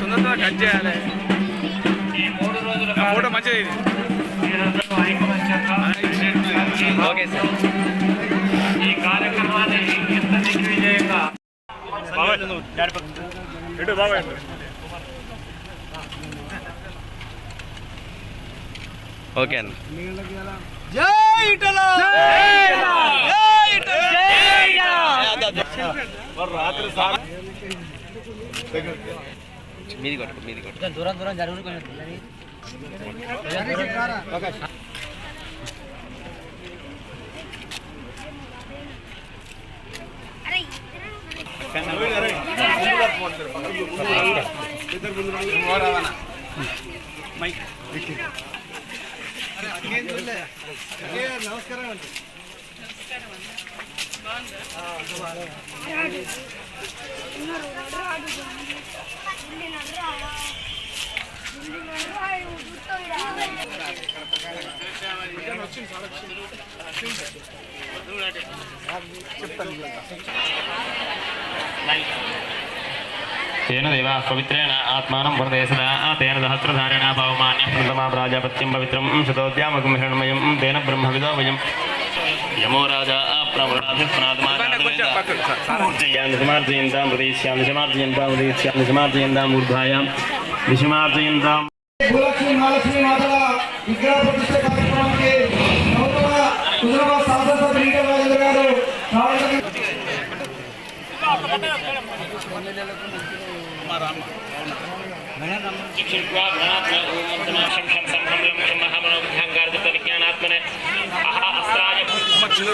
తొందరగా కట్ చేయాలి ఈ మూడు రోజుల ఆ ఫోటో మంచిది ఇది ఓకే సార్ ఈ కార్యక్రమాన్ని ఎంత దిగ్విజయంగా ఇటు బాబాయ్ ఓకే అండి మీది కొట్టు మీది కొట్టు. దూరం దూరం జరుగురు తేన దేవా పవిత్రేణ ఆత్మానం భృదే సదా తేన సహస్రధారేణ పవమాన్యం ప్రథమా ప్రాజాపత్యం పవిత్రం శతోద్యామకం హిరణమయం తేన బ్రహ్మవిదో వయం. యమో రాజా సమార్జయంతాం ప్రదేశ్యామి సమార్జయంతాం ప్రదేశ్యామి సమార్జయంతాం ఊర్ధ్వాయాం విషమార్జయంతాం భూలక్ష్మి మహాలక్ష్మి మాతల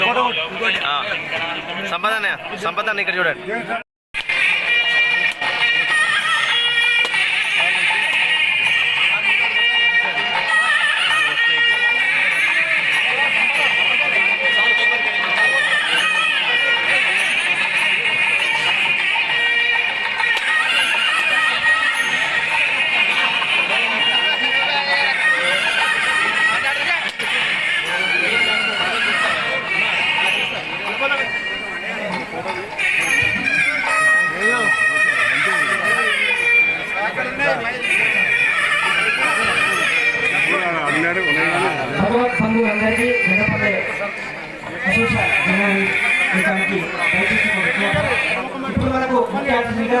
గౌరవ సంపద సంపద ఇక్కడ చూడండి. బంధువులందరికీ ఒక విజ్ఞప్తి. ఇప్పుడు మనకు ముఖ్య అతిథిగా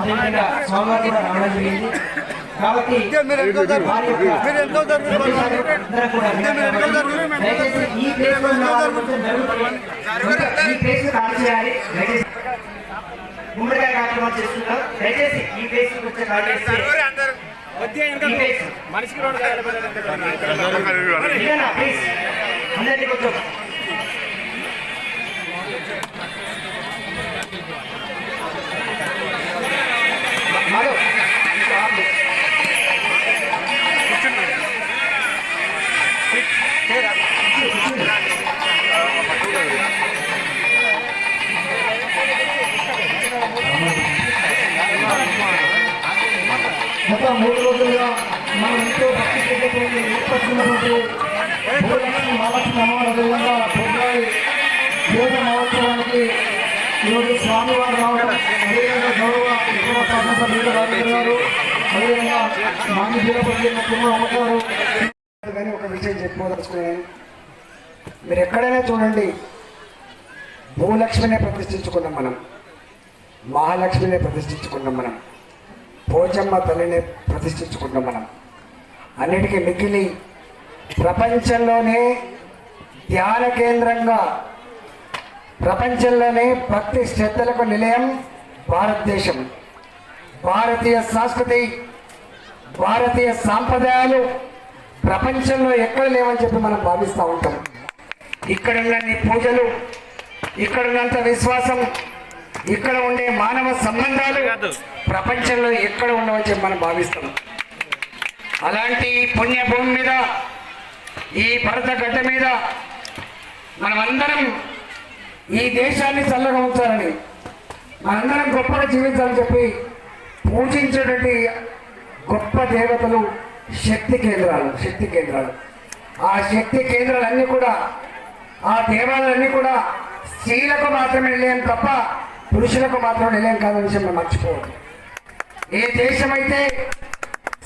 అదేవిధంగా స్వామివారు కూడా రావడం జరిగింది. కాబట్టి ఈ ప్లేస్ ఖాళీ చేయాలి. గుమ్మడికాయ చేస్తున్నాం దయచేసి ఈ ప్లేస్ కొంచెం ఖాళీ చేస్తే మనిషికి రెండు కాయలు అందరినీ కొంచెం మూడు రోజులుగా మనం ఎంతో భక్తి శ్రద్ధతో ఏర్పడుతున్నటువంటి భూలక్ష్మి మహాలక్ష్మి అమ్మవారి అదేవిధంగా పొద్దురాయి యోగ మహోత్సవానికి ఈరోజు స్వామివారు రావడం అదేవిధంగా గౌరవ ఇతర శాసనసభ్యులు రాజేంద్ర గారు అదేవిధంగా మాజీ జీలపల్లి కుమార్ అమ్మగారు కానీ ఒక విషయం చెప్పుకోదలుచుకున్నాను మీరు ఎక్కడైనా చూడండి భూలక్ష్మినే ప్రతిష్ఠించుకున్నాం మనం మహాలక్ష్మినే ప్రతిష్ఠించుకున్నాం మనం. పోచమ్మ తల్లిని ప్రతిష్ఠించుకుంటాం మనం. అన్నిటికీ మిగిలి ప్రపంచంలోనే ధ్యాన కేంద్రంగా ప్రపంచంలోనే భక్తి శ్రద్ధలకు నిలయం భారతదేశం. భారతీయ సంస్కృతి భారతీయ సాంప్రదాయాలు ప్రపంచంలో ఎక్కడ లేవని చెప్పి మనం భావిస్తూ ఉంటాం. ఇక్కడున్న పూజలు ఇక్కడున్నంత విశ్వాసం ఇక్కడ ఉండే మానవ సంబంధాలు ప్రపంచంలో ఎక్కడ ఉండవని చెప్పి మనం భావిస్తాం అలాంటి ఈ పుణ్య భూమి మీద ఈ భరత గడ్డ మీద మనమందరం ఈ దేశాన్ని చల్లగా ఉంచాలని మనందరం గొప్పగా జీవించాలని చెప్పి పూజించేటువంటి గొప్ప దేవతలు శక్తి కేంద్రాలు శక్తి కేంద్రాలు. ఆ శక్తి కేంద్రాలన్నీ కూడా ఆ దేవాలయాలన్నీ కూడా స్త్రీలకు మాత్రమే నిలయం తప్ప పురుషులకు మాత్రమే నిలయం కాదన్న విషయం మనం మర్చిపోవద్దు. ఏ దేశమైతే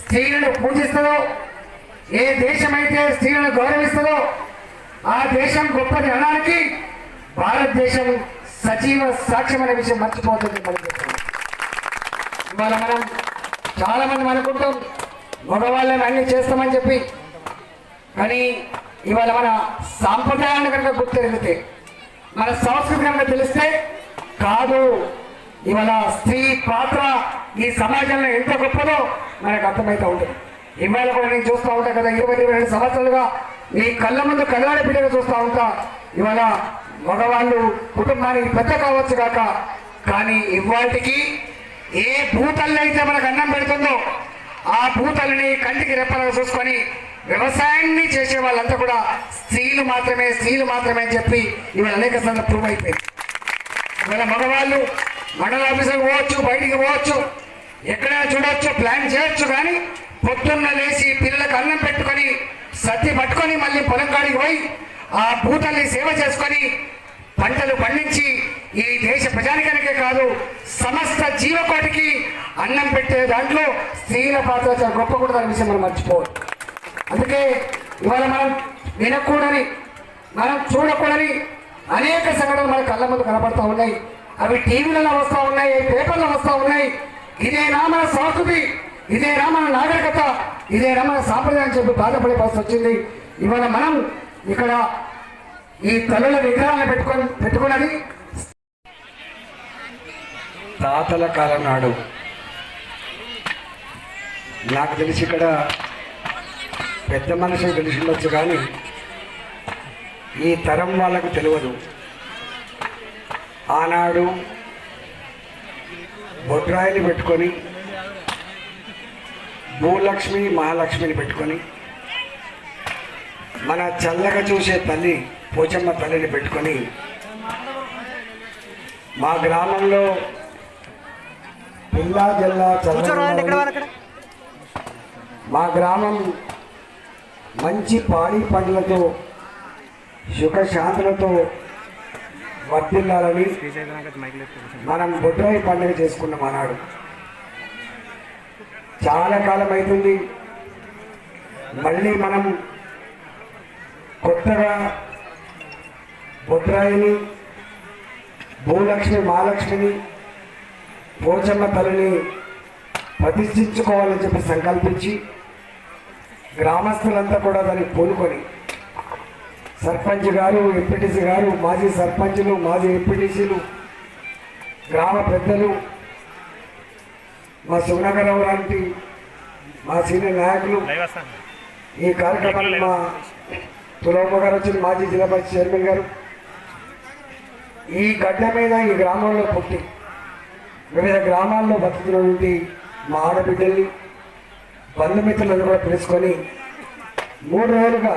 స్త్రీలను పూజిస్తుందో ఏ దేశమైతే స్త్రీలను గౌరవిస్తుందో ఆ దేశం గొప్పది అనడానికి భారతదేశం సజీవ సాక్ష్యం అనే విషయం మర్చిపోతుంది మనం ఇవాళ మనం చాలా మంది అనుకుంటాం మగవాళ్ళని అన్ని చేస్తామని చెప్పి. కానీ ఇవాళ మన సాంప్రదాయాన్ని కనుక గుర్తెరిగితే మన సంస్కృతి కనుక తెలిస్తే కాదు. ఇవాళ స్త్రీ పాత్ర ఈ సమాజంలో ఎంత గొప్పదో మనకు అర్థమవుతూ ఉంటుంది. ఇవాళ కూడా నేను చూస్తూ ఉంటా కదా ఇరవై ఇరవై రెండు సంవత్సరాలుగా నీ కళ్ళ ముందు కళ్ళాడి బిడ్డగా చూస్తూ ఉంటా. ఇవాళ మగవాళ్ళు కుటుంబానికి పెద్ద కావచ్చు కాక కానీ ఇవాటికి ఏ భూతల్లి అయితే మనకు అన్నం పెడుతుందో ఆ భూతల్ని కంటికి రెప్పలుగా చూసుకొని వ్యవసాయాన్ని చేసే వాళ్ళంతా కూడా స్త్రీలు మాత్రమే స్త్రీలు మాత్రమే అని చెప్పి ఇవాళ అనేక సందర్భం ప్రూవ్ అయిపోయింది వాళ్ళ మగవాళ్ళు మండల ఆఫీసులకు పోవచ్చు బయటికి పోవచ్చు. ఎక్కడైనా చూడవచ్చు ప్లాన్ చేయొచ్చు కానీ పొద్దున్న లేచి పిల్లలకు అన్నం పెట్టుకొని సత్తి పట్టుకొని మళ్ళీ పొలం కాడికి పోయి ఆ భూతల్ని సేవ చేసుకొని పంటలు పండించి ఈ దేశ ప్రజానికానికే కాదు సమస్త జీవకోటికి అన్నం పెట్టే దాంట్లో స్త్రీల పాత్ర చాలా గొప్ప కూడా దాని విషయం మనం మర్చిపోవద్దు. అందుకే ఇవాళ మనం వినకూడని మనం చూడకూడని అనేక సంఘటనలు మన కళ్ళ ముందు కనబడుతూ ఉన్నాయి. అవి టీవీలలో వస్తూ ఉన్నాయి పేపర్లో వస్తూ ఉన్నాయి. ఇదే మన సంస్కృతి ఇదే మన నాగరికత ఇదే మన సాంప్రదాయం చెప్పి బాధపడే పరిస్థితి వచ్చింది. ఇవాళ మనం ఇక్కడ ఈ తల్లుల విగ్రహాలను పెట్టుకొని పెట్టుకున్నది తాతల కాలం నాడు. నాకు తెలిసి ఇక్కడ పెద్ద మనిషి తెలిసి ఉండొచ్చు కానీ ఈ తరం వాళ్ళకు తెలియదు. ఆనాడు బొడ్రాయిని పెట్టుకొని భూలక్ష్మి మహాలక్ష్మిని పెట్టుకొని మన చల్లగా చూసే తల్లి పోచమ్మ తల్లిని పెట్టుకొని మా గ్రామంలో పిల్లా జిల్లా చల్ల మా గ్రామం మంచి పాడి పండ్లతో సుఖశాంతులతో వర్తిల్లాలని మనం బొడ్రాయి పండుగ చేసుకున్నాం ఆనాడు చాలా కాలం అవుతుంది మళ్ళీ మనం కొత్తగా బొడ్రాయిని భూలక్ష్మి మహాలక్ష్మిని పోచమ్మ తల్లిని ప్రతిష్ఠించుకోవాలని చెప్పి సంకల్పించి గ్రామస్తులంతా కూడా దానికి పూనుకొని సర్పంచ్ గారు ఎంపీటీసీ గారు మాజీ సర్పంచులు మాజీ ఎంపీటీసీలు గ్రామ పెద్దలు మా సునగరావు లాంటి మా సీనియర్ నాయకులు ఈ కార్యక్రమాన్ని మా తులమ్మ గారు వచ్చిన మాజీ జిల్లా పరిషత్ చైర్మన్ గారు. ఈ గడ్డ మీద ఈ గ్రామంలో పుట్టి వివిధ గ్రామాల్లో బతుకుతున్నటువంటి మా ఆడబిడ్డల్ని బంధుమిత్రులను కూడా పిలుచుకొని మూడు రోజులుగా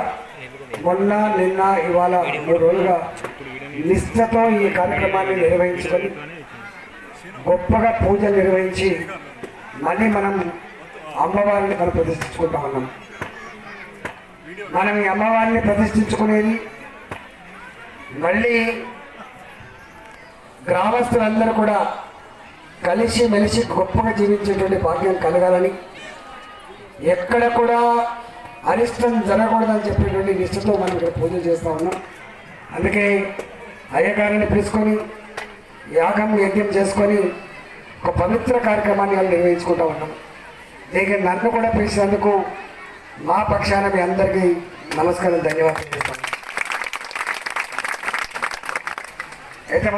మొన్న నిన్న ఇవాళ మూడు రోజులుగా నిష్ఠతో ఈ కార్యక్రమాన్ని నిర్వహించుకొని గొప్పగా పూజలు నిర్వహించి మళ్ళీ మనం అమ్మవారిని మనం ప్రతిష్ఠించుకుంటా ఉన్నాం. మనం ఈ అమ్మవారిని ప్రతిష్ఠించుకునేది మళ్ళీ గ్రామస్తులందరూ కూడా కలిసి మెలిసి గొప్పగా జీవించేటువంటి భాగ్యం కలగాలని ఎక్కడ కూడా అరిష్టం జరగకూడదని చెప్పేటువంటి నిష్టతో మనం ఇక్కడ పూజలు చేస్తూ ఉన్నాం. అందుకే అయ్యగారిని పిలుచుకొని యాగం యజ్ఞం చేసుకొని ఒక పవిత్ర కార్యక్రమాన్ని వాళ్ళు నిర్వహించుకుంటూ ఉన్నాం. దీనికి నన్ను కూడా పిలిచినందుకు మా పక్షాన మీ అందరికీ నమస్కారం ధన్యవాదాలు. చేస్తాను అయితే